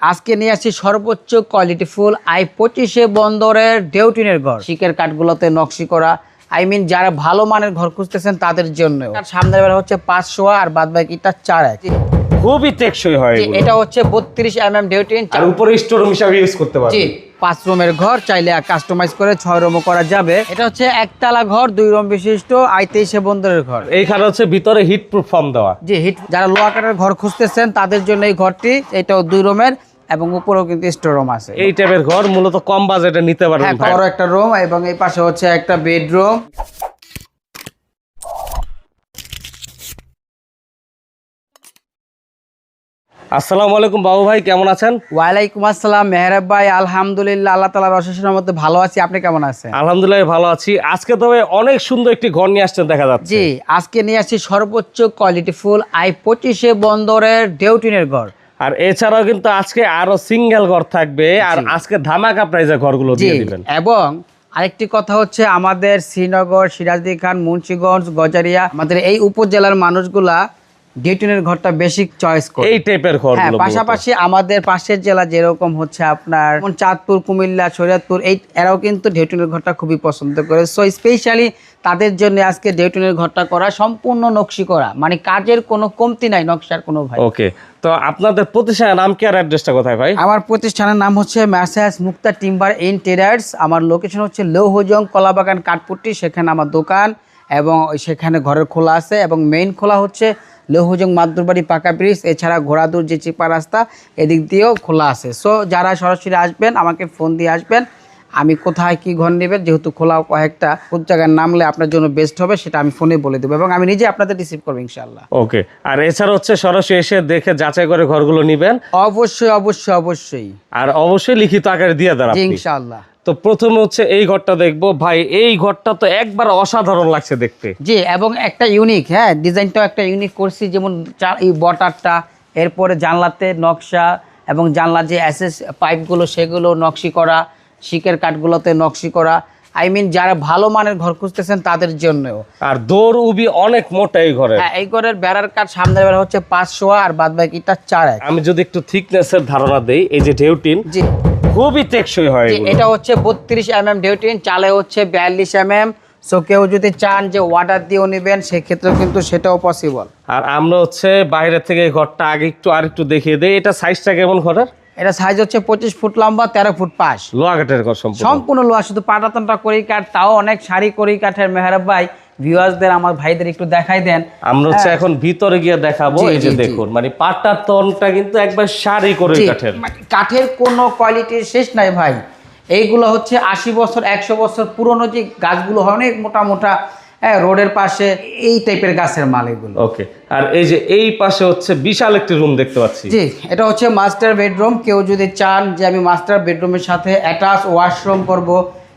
আজকে নিয়ে আসছি সর্বোচ্চ কোয়ালিটি ফুল আই পঁচিশে বন্দরের ডেউটিনের ঘর। শিকের কাঠগুলোতে নকশি করা। আই মিন যারা ভালো মানের ঘর খুঁজতেছেন তাদের জন্য সামনের বেলা হচ্ছে পাঁচশো আর বাদ বাকিটা চার এক। খুবই টেকসই হয় এটা হচ্ছে বত্রিশ এম এম ডেউটিন আর উপরে স্টোর রুম হিসাবে ইউজ করতে জি পাঁচ রুমের ঘর চাইলে কাস্টমাইজ করে ছয় রুমও করা যাবে। এটা হচ্ছে একতলা ঘর দুই রুম বিশিষ্ট আই তেইশে বন্দরের ঘর। এইখানে হচ্ছে ভিতরে হিট প্রুফ ফর্ম দেওয়া। জি হিট যারা লোয়া ঘর খুঁজতেছেন তাদের জন্য এই ঘরটি এটাও দুই রুমের। এবং উপরেও কিন্তু স্টোর রুম আছে। এই টাইপের ঘর মূলত কম বাজেটে নিতে হ্যাঁ পারবেন ভাই। বড় একটা রুম এবং এই পাশে হচ্ছে একটা বেডরুম আসসালামু আলাইকুম বাবু ভাই কেমন আছেন? ওয়ালাইকুম আসসালাম মেহরাব ভাই আলহামদুলিল্লাহ আল্লাহ তালার অশেষের মধ্যে ভালো আছি। আপনি কেমন আছেন? আলহামদুলিল্লাহ ভালো আছি। আজকে তবে অনেক সুন্দর একটি ঘর নিয়ে আসছেন দেখা যাচ্ছে। জি আজকে নিয়ে আসছি সর্বোচ্চ কোয়ালিটি ফুল আই পঁচিশে বন্দরের ডেউটিনের ঘর। আর এছাড়াও কিন্তু আজকে আরও সিঙ্গেল ঘর থাকবে আর আজকে ধামাকা প্রাইজে ঘরগুলো দিয়ে দিবেন। এবং আরেকটি কথা হচ্ছে আমাদের শ্রীনগর সিরাজদি খান মুন্সিগঞ্জ গজারিয়া আমাদের এই উপজেলার মানুষগুলা ডেউটিনের ঘরটা বেশি চয়েস করে এই টাইপের ঘর হ্যাঁ পাশাপাশি আমাদের পাশের জেলা যেরকম হচ্ছে আপনার চাঁদপুর কুমিল্লা শরীয়তপুর এই এরাও কিন্তু ডেউটনের ঘরটা খুবই পছন্দ করে। সো স্পেশালি তাদের জন্য আজকে ডেউটনের ঘরটা করা সম্পূর্ণ নকশি করা। মানে কাজের কোনো কমতি নাই নকশার কোনো ভাই। ওকে তো আপনাদের প্রতিষ্ঠানের নাম কি আর অ্যাড্রেসটা কোথায় ভাই? আমার প্রতিষ্ঠানের নাম হচ্ছে massage Mukta timber interiors আমার লোকেশন হচ্ছে লৌহজং কলাবাগান কাঠপুট্টি সেখানে আমার দোকান এবং সেখানে ঘরের খোলা আছে এবং মেইন খোলা হচ্ছে লৌহজং মাদুরবাড়ি পাকা ব্রিজ এছাড়া ঘোড়াদুর যে চিপা রাস্তা এদিক দিয়েও খোলা আছে। সো যারা সরাসরি আসবেন আমাকে ফোন দিয়ে আসবেন। আমি কোথায় কি ঘর নেবেন যেহেতু খোলা কয়েকটা কোন জায়গায় নামলে আপনার জন্য বেস্ট হবে সেটা আমি ফোনে বলে দেবো এবং আমি নিজে আপনাদের রিসিভ করব ইনশাল্লাহ ওকে আর এছাড়া হচ্ছে সরাসরি এসে দেখে যাচাই করে ঘরগুলো নিবেন। অবশ্যই অবশ্যই অবশ্যই। আর অবশ্যই লিখিত আকারে দিয়ে আপনি। ইনশাল্লাহ তো প্রথমে হচ্ছে এই ঘরটা দেখব। ভাই, এই ঘরটা তো একবার অসাধারণ লাগছে দেখতে। জি, এবং একটা ইউনিক হ্যাঁ ডিজাইনটাও একটা ইউনিক করছি। যেমন এই বটারটা, এরপরে জানলাতে নকশা এবং জানলা যে অ্যাসেস পাইপগুলো সেগুলো নকশি করা, শিকের কাঠগুলোতে নকশি করা। আই মিন যারা ভালো মানের ঘর খুঁজতেছেন তাদের জন্যও। আর দৌড় উবি অনেক মোটা এই ঘরে হ্যাঁ এই ঘরের বেড়ার কাঠ সামনের বেড়া হচ্ছে পাঁচশো আর বাদ বাকিটা চার আমি যদি একটু থিকনেসের ধারণা দেই এই যে ঢেউটিন জি। খুবই টেকসই হয় এটা হচ্ছে বত্রিশ এম এম ডিউটিন চালে হচ্ছে বিয়াল্লিশ এম এম সো কেউ যদি চান যে ওয়াটার দিয়েও নেবেন সেক্ষেত্রেও কিন্তু সেটাও পসিবল আর আমরা হচ্ছে বাইরে থেকে ঘরটা আগে একটু আর একটু দেখিয়ে দেই এটা সাইজটা কেমন ঘরের? এটা সাইজ হচ্ছে পঁচিশ ফুট লম্বা তেরো ফুট পাশ। লোহাঘাটের ঘর সম্পূর্ণ। লোহা শুধু পাটাতনটা করি কাঠ তাও অনেক শাড়ি করি কাঠের মেহরাব ভাই ভিউয়ার্সদের আমার ভাইদের একটু দেখাই দেন। আমরা হচ্ছে এখন ভিতরে গিয়ে দেখাবো এই যে। দেখুন মানে পাটাতনটা কিন্তু একবার শাড়ি করে কাঠের। মানে কাঠের কোনো কোয়ালিটির শেষ নাই ভাই। এইগুলো হচ্ছে আশি বছর একশো বছর পুরনো যে গাছগুলো হয় অনেক মোটা মোটা হ্যাঁ রোডের পাশে এই টাইপের গাছের মাল এগুলো। ওকে আর এই যে এই পাশে হচ্ছে বিশাল একটি রুম দেখতে পাচ্ছি। জি এটা হচ্ছে মাস্টার বেডরুম কেউ যদি চান যে আমি মাস্টার বেডরুমের সাথে অ্যাটাচ ওয়াশরুম করব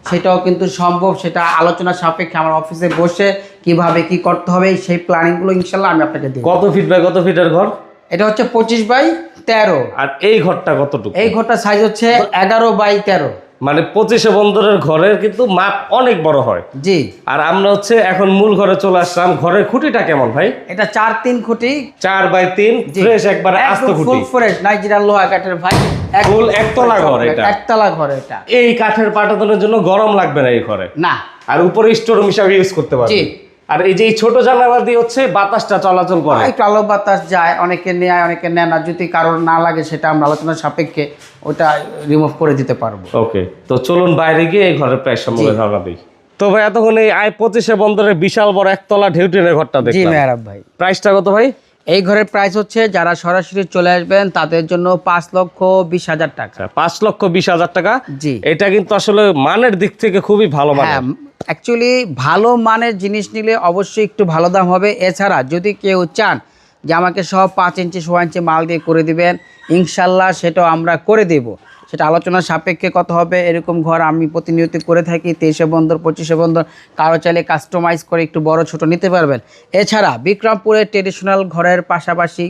সেটাও কিন্তু সম্ভব। সেটা আলোচনা সাপেক্ষে আমার অফিসে বসে কীভাবে কি করতে হবে সেই প্ল্যানিংগুলো ইনশাল্লাহ আমি আপনাকে দিই কত ফিট বাই কত ফিটের ঘর? এটা হচ্ছে পঁচিশ বাই তেরো। আর এই ঘরটা কতটুকু? এই ঘরটার সাইজ হচ্ছে এগারো বাই তেরো। মানে পঁচিশে বন্দরের ঘরের কিন্তু মাপ অনেক বড় হয়। জি। আর আমরা হচ্ছে এখন মূল ঘরে চলে আসলাম। ঘরের খুঁটিটা কেমন ভাই? এটা চার তিন খুঁটি। চার বাই তিন ফ্রেশ একবার আস্ত খুঁটি। ফ্রেশ লোহা কাঠের ভাই। এক- একতলা ঘর এটা। একতলা ঘর এটা। এই কাঠের পাটাতনের জন্য গরম লাগবে না এই ঘরে? না। আর উপরে স্টোর হিসাবে ইউজ করতে পারবে। আর এই যে এই ছোট জানালা দিয়ে হচ্ছে বাতাসটা চলাচল করে। একটু আলো বাতাস যায় অনেকে নেয় অনেকে নেয় না। যদি কারোর না লাগে সেটা আমরা আলোচনার সাপেক্ষে ওটা রিমুভ করে দিতে পারব। ওকে তো চলুন বাইরে গিয়ে এই ঘরের প্রায় সম্পর্কে ধারণা দিই। তো ভাই এতক্ষণ এই আই পঁচিশে বন্দরের বিশাল বড় একতলা ঢেউটিনের ঘরটা দেখি মেহরাব ভাই। প্রাইসটা কত ভাই? এই ঘরের প্রাইস হচ্ছে যারা সরাসরি চলে আসবেন তাদের জন্য পাঁচ লক্ষ বিশ হাজার টাকা। আচ্ছা পাঁচ লক্ষ বিশ হাজার টাকা? জি। এটা কিন্তু আসলে মানের দিক থেকে খুবই ভালো হ্যাঁ অ্যাকচুয়ালি ভালো মানের জিনিস নিলে অবশ্যই একটু ভালো দাম হবে। এছাড়া যদি কেউ চান যে আমাকে সব পাঁচ ইঞ্চি ছয় ইঞ্চি মাল দিয়ে করে দিবেন ইনশাল্লাহ সেটাও আমরা করে দেব। সেটা আলোচনার সাপেক্ষে কত হবে? এরকম ঘর আমি প্রতিনিয়ত করে থাকি তেইশে বন্দর পঁচিশে বন্দর। কারও চাইলে কাস্টমাইজ করে একটু বড় ছোট নিতে পারবেন। এছাড়া বিক্রমপুরের ট্রেডিশনাল ঘরের পাশাপাশি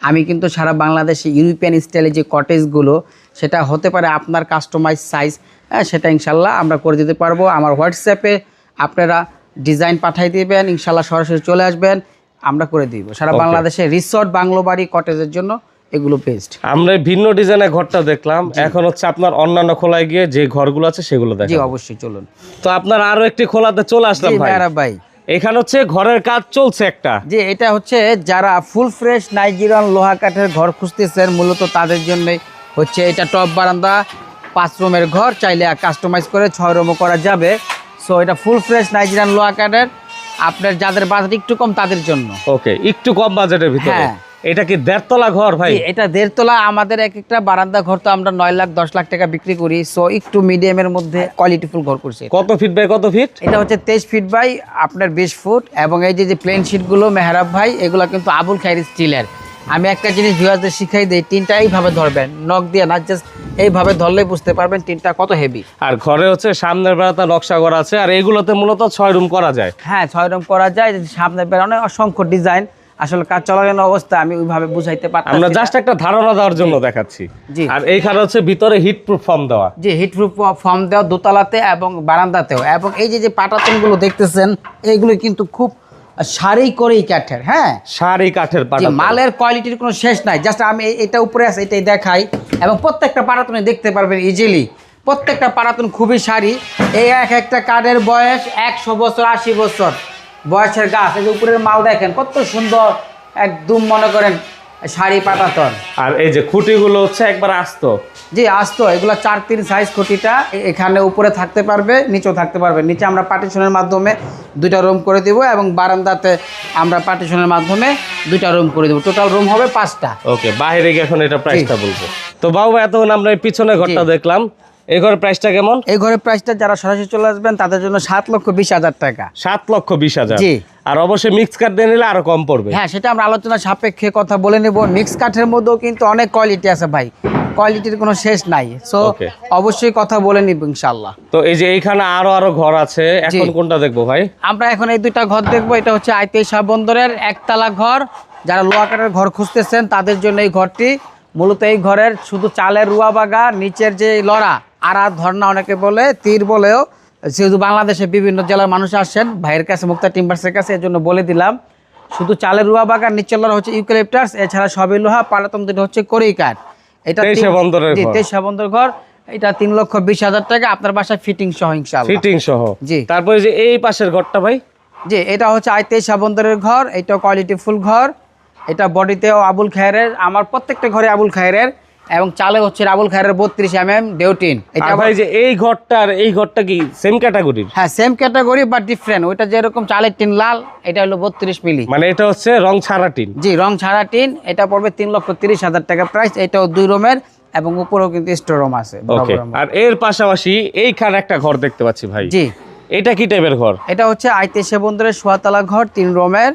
আমি কিন্তু সারা বাংলাদেশে ইউরোপিয়ান স্টাইলে যে কটেজগুলো সেটা হতে পারে আপনার কাস্টমাইজ সাইজ হ্যাঁ সেটা ইনশাল্লাহ আমরা করে দিতে পারব। আমার হোয়াটসঅ্যাপে আপনারা ডিজাইন পাঠিয়ে দিবেন ইনশাল্লাহ সরাসরি চলে আসবেন আমরা করে দিব। সারা বাংলাদেশে রিসর্ট বাংলো বাড়ি কটেজের জন্য এগুলো পেস্ট আমরা ভিন্ন ডিজাইনের ঘরটা দেখলাম। এখন হচ্ছে আপনার অন্যান্য খোলায় গিয়ে যে ঘরগুলো আছে সেগুলো জি অবশ্যই চলুন। তো আপনার আরও একটি খোলাতে চলে আসলাম ভাই। এখানে হচ্ছে ঘরের কাজ চলছে একটা। যে এটা হচ্ছে যারা ফুল ফ্রেশ নাইজেরিয়ান লোহা কাঠের ঘর খুঁজতেছেন মূলত তাদের জন্যই হচ্ছে এটা টপ বারান্দা। পাঁচ রুমের ঘর চাইলে কাস্টমাইজ করে ছয় রুমও করা যাবে। সো এটা ফুল ফ্রেশ নাইজেরিয়ান লোহা কাঠের। আপনার যাদের বাজেট একটু কম তাদের জন্য। ওকে একটু কম বাজেটের ভিতরে। হ্যাঁ। এটা কি দেড়তলা ঘর ভাই? এটা দেড়তলা আমাদের এক একটা বারান্দা ঘর তো আমরা নয় লাখ দশ লাখ টাকা বিক্রি করি সো একটু মিডিয়ামের মধ্যে কোয়ালিটিফুল ঘর করছি কত ফিট বাই কত ফিট এটা হচ্ছে তেইশ ফিট বাই আপনার বিশ ফুট এবং এই যে যে প্লেন শিটগুলো মেহরাব ভাই এগুলো কিন্তু আবুল খাইর স্টিলের আমি একটা জিনিস ভিউয়ারদের শিখাই দিই তিনটা এইভাবে ধরবেন নখ দিয়ে না জাস্ট এইভাবে ধরলেই বুঝতে পারবেন তিনটা কত হেভি আর ঘরে হচ্ছে সামনের বেড়াতে নকশা করা আছে আর এগুলোতে মূলত ছয় রুম করা যায়। হ্যাঁ ছয় রুম করা যায় সামনে বেরোনো অসংখ্য ডিজাইন আসলে কাজ চলাকালীন অবস্থা আমি ওইভাবে বুঝাইতে আমরা পারতাম জাস্ট একটা ধারণা দেওয়ার জন্য দেখাচ্ছি। জি। আর এইখানে হচ্ছে ভিতরে হিট প্রুফ ফর্ম দেওয়া। যে হিট প্রুফ ফর্ম দেওয়া দোতলাতে এবং বারান্দাতেও। এবং এই যে যে পাটাতনগুলো দেখতেছেন এইগুলো কিন্তু খুব সারি করেই কাঠের হ্যাঁ? সারি কাঠের মালের কোয়ালিটির কোনো শেষ নাই। জাস্ট আমি এটা উপরে আছে এটাই দেখাই। এবং প্রত্যেকটা পারাতনে দেখতে পারবেন ইজিলি প্রত্যেকটা পারাতন খুবই সারি। এই এক একটা কাঠের বয়স একশো বছর আশি বছর। বয়সের গাছ এই যে উপরের মাল দেখেন কত সুন্দর একদম মনে করেন শাড়ি পাটাতন। আর এই যে খুঁটিগুলো হচ্ছে একবার আসতো। জি আসতো এগুলো চার তিন সাইজ খুঁটিটা এখানে উপরে থাকতে পারবে নিচেও থাকতে পারবে। নিচে আমরা পার্টিশনের মাধ্যমে দুইটা রুম করে দিব এবং বারান্দাতে আমরা পার্টিশনের মাধ্যমে দুইটা রুম করে দেবো। টোটাল রুম হবে পাঁচটা। ওকে বাইরে গিয়ে এখন এটা প্রাইসটা বলব। তো বাবু এতক্ষণ আমরা এই পিছনে ঘরটা দেখলাম। এই ঘরের প্রাইসটা কেমন? এই ঘরের প্রাইসটা যারা সরাসরি চলে আসবেন তাদের জন্য সাত লক্ষ বিশ হাজার টাকা। সাত লক্ষ বিশ হাজার। জি। আর অবশ্যই মিক্স কার্ড দিয়ে নিলে আরও কম পড়বে। হ্যাঁ সেটা আমরা আলোচনা সাপেক্ষে কথা বলে নেব। মিক্স কাঠের মধ্যেও কিন্তু অনেক কোয়ালিটি আছে ভাই। কোয়ালিটির কোনো শেষ নাই। সো অবশ্যই কথা বলে নিব ইনশাল্লাহ তো এই যে এইখানে আরও আরও ঘর আছে এখন কোনটা দেখব ভাই? আমরা এখন এই দুইটা ঘর দেখব। এটা হচ্ছে আইতেই শাহ বন্দরের একতলা ঘর। যারা লোয়া কাঠের ঘর খুঁজতেছেন তাদের জন্য এই ঘরটি। মূলত এই ঘরের শুধু চালের রুয়া বাগা নিচের যে লড়া আরা ধর্না অনেকে বলে তীর বলেও যেহেতু বাংলাদেশে বিভিন্ন জেলার মানুষ আসেন ভাইয়ের কাছে মুক্তা টিম্বার্সের কাছে এর জন্য বলে দিলাম। শুধু চালের রুয়া বাগান নিচের লড়া হচ্ছে ইউক্যালিপটাস এছাড়া সবই লোহা পালাতন দুটো হচ্ছে করেই কাঠ এটা তিন- তেইশে বন্দরের বন্দর ঘর। এটা তিন লক্ষ বিশ হাজার টাকা। আপনার বাসায় ফিটিং সহ ইনশাল্লাহ ফিটিং সহ। জি। তারপরে যে এই পাশের ঘরটা ভাই? জি এটা হচ্ছে আইতেই সাবন্দরের ঘর। এটা কোয়ালিটি ফুল ঘর। এটা বডিতেও আবুল খায়ের আমার প্রত্যেকটা ঘরে আবুল খায়ের এবং চালে হচ্ছে আবুল খায়ের বত্রিশ এম এম ডেউটিন। এটা ভাই যে এই ঘরটা আর এই ঘরটা কি সেম ক্যাটাগরির হ্যাঁ সেম ক্যাটাগরি বাট ডিফারেন্ট ওইটা যেরকম চালের টিন লাল এটা হলো বত্রিশ মিলি। মানে এটা হচ্ছে রং ছাড়া টিন। জি রং ছাড়া টিন। এটা পড়বে তিন লক্ষ তিরিশ হাজার টাকা প্রাইস এটাও দুই রুমের এবং উপরেও কিন্তু স্টোর রুম আছে। আর এর পাশাপাশি এইখানে একটা ঘর দেখতে পাচ্ছি ভাই। জি। এটা কি টাইপের ঘর? এটা হচ্ছে আইতেশে বন্দরের সোয়াতলা ঘর তিন রুমের।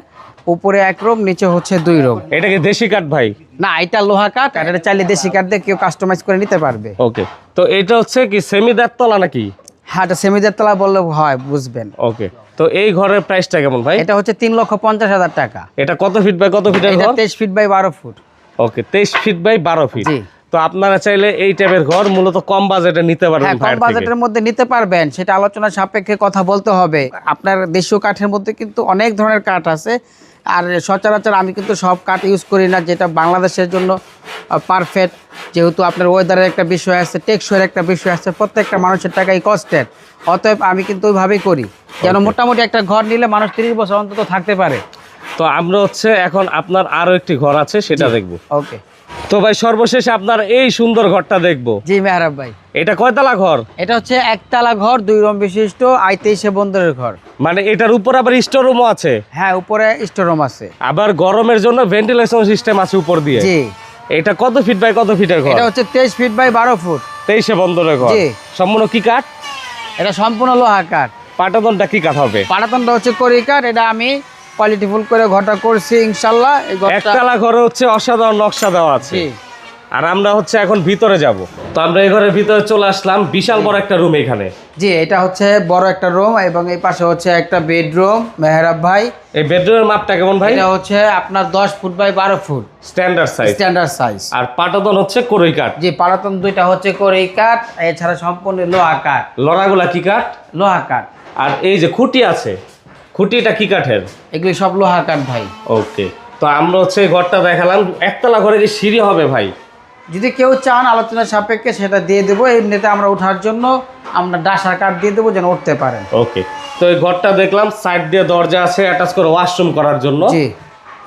উপরে এক রুম নিচে হচ্ছে দুই রুম এটা কি দেশি কাঠ ভাই? না এটা লোহা কাঠ আর এটা চাইলে দেশি কাঠ দিয়ে কেউ কাস্টমাইজ করে নিতে পারবে। ওকে তো এটা হচ্ছে কি সেমি তলা নাকি? হ্যাঁ এটা সেমিদের তলা বললে হয় বুঝবেন। ওকে তো এই ঘরের প্রাইসটা কেমন ভাই? এটা হচ্ছে তিন লক্ষ পঞ্চাশ হাজার টাকা। এটা কত ফিট বাই কত ফিটের এটা ঘর? তেইশ ফিট বাই বারো ফুট। ওকে তেইশ ফিট বাই বারো ফিট জি। তো আপনারা চাইলে এই টাইপের ঘর মূলত কম বাজেটে নিতে পারবেন হ্যাঁ কম বাজেটের মধ্যে নিতে পারবেন সেটা আলোচনা সাপেক্ষে কথা বলতে হবে। আপনার দেশীয় কাঠের মধ্যে কিন্তু অনেক ধরনের কাঠ আছে। আর সচরাচর আমি কিন্তু সব কাঠ ইউজ করি না যেটা বাংলাদেশের জন্য পারফেক্ট যেহেতু আপনার ওয়েদারের একটা বিষয় আছে টেকসইয়ের একটা বিষয় আছে প্রত্যেকটা মানুষের টাকাই কষ্টের অতএব আমি কিন্তু ওইভাবেই করি। যেন মোটামুটি একটা ঘর নিলে মানুষ তিরিশ বছর অন্তত থাকতে পারে। তো আমরা হচ্ছে এখন আপনার আরও একটি ঘর আছে সেটা দেখব। ওকে তো ভাই সর্বশেষে আপনার এই সুন্দর ঘরটা দেখব। জি মেহরাব ভাই। এটা কয়তলা ঘর? এটা হচ্ছে একতলা ঘর দুই রুম বিশিষ্ট আইতেইশে বন্দরের ঘর। মানে এটার উপর আবার স্টোর রুমও আছে? হ্যাঁ উপরে স্টোরুম আছে। আবার গরমের জন্য ভেন্টিলেশন সিস্টেম আছে উপর দিয়ে? জি। এটা কত ফিট বাই কত ফিটের ঘর? এটা হচ্ছে তেইশ ফিট বাই বারো ফুট তেইশে বন্দরের ঘর। জি। সম্পূর্ণ কি কাঠ? এটা সম্পূর্ণ লোহা কাঠ। পাটাতনটা কি কাঠ হবে? পাটাতনটা হচ্ছে করি কাঠ এটা আমি কোয়ালিটিফুল করে ঘরটা করছি ইনশাল্লাহ। একতলা ঘরে হচ্ছে অসাধারণ নকশা দেওয়া আছে। আর আমরা হচ্ছে এখন ভিতরে যাব। তো আমরা এই ঘরের ভিতরে চলে আসলাম বিশাল বড় একটা রুম এখানে। জি এটা হচ্ছে বড় একটা রুম এবং এই পাশে হচ্ছে একটা বেডরুম মেহরাব ভাই। এই বেডরুমের মাপটা কেমন ভাই? এটা হচ্ছে আপনার দশ ফুট বাই বারো foot. Standard size standard size আর পাটাতন হচ্ছে করই কাঠ। জি পাটাতন দুইটা হচ্ছে করি কাঠ এছাড়া সম্পূর্ণ লোহা কাঠ। লড়াগুলা কি কাঠ? লোহা কাঠ। আর এই যে খুঁটি আছে খুঁটিটা কি কাঠের? এগুলি সব লোহা কাঠ ভাই। ওকে তো আমরা হচ্ছে ঘরটা দেখালাম একতলা ঘরে কি সিঁড়ি হবে ভাই। যদি কেউ চান আলোচনা সাপেক্ষে সেটা দিয়ে দেবো এমনিতে আমরা ওঠার জন্য আমরা ডাসার কাঠ দিয়ে দেবো যেন উঠতে পারেন। ওকে তো এই ঘরটা দেখলাম সাইড দিয়ে দরজা আছে অ্যাটাচ করে ওয়াশরুম করার জন্য। জি।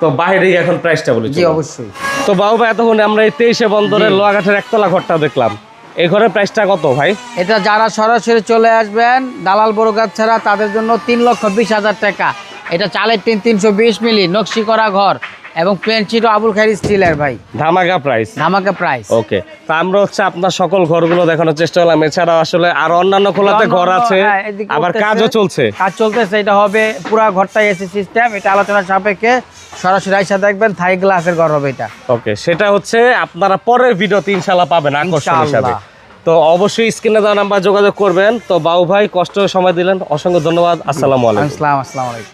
তো বাইরে এখন প্রাইসটা বলি জি অবশ্যই। তো বাবু ভাই এতক্ষণ আমরা এই তেইশে বন্দরের লোহাঘাটের একতলা ঘরটা দেখলাম। এই ঘরের প্রাইসটা কত ভাই? এটা যারা সরাসরি চলে আসবেন দালাল বড়গাছ ছাড়া তাদের জন্য তিন লক্ষ বিশ হাজার টাকা। এটা চালের টিন তিনশো বিশ মিলি নকশি করা ঘর এবং প্লেন চিটো আবুল খাইর স্টিলের ভাই। ধামাকা প্রাইস ধামাকা প্রাইস ওকে তা আমরা হচ্ছে আপনার সকল ঘরগুলো দেখানোর চেষ্টা করলাম। এছাড়া আসলে আর অন্যান্য খোলাতে ঘর আছে। হ্যাঁ, আবার কাজও চলছে। কাজ চলতেছে এটা হবে পুরা ঘরটাই এসি সিস্টেম এটা আলোচনা সাপেক্ষে সরাসরি আইসা দেখবেন থাই গ্লাসের ঘর হবে এটা। ওকে সেটা হচ্ছে আপনারা পরের ভিডিওতে ইনশাল্লাহ পাবেন আকর্ষণ হিসাবে। তো অবশ্যই স্ক্রিনে দেওয়া নাম্বার যোগাযোগ করবেন। তো বাবু ভাই কষ্ট সময় দিলেন। অসংখ্য ধন্যবাদ। আসসালামু আলাইকুম। আসসালাম আসসালামু আলাইকুম।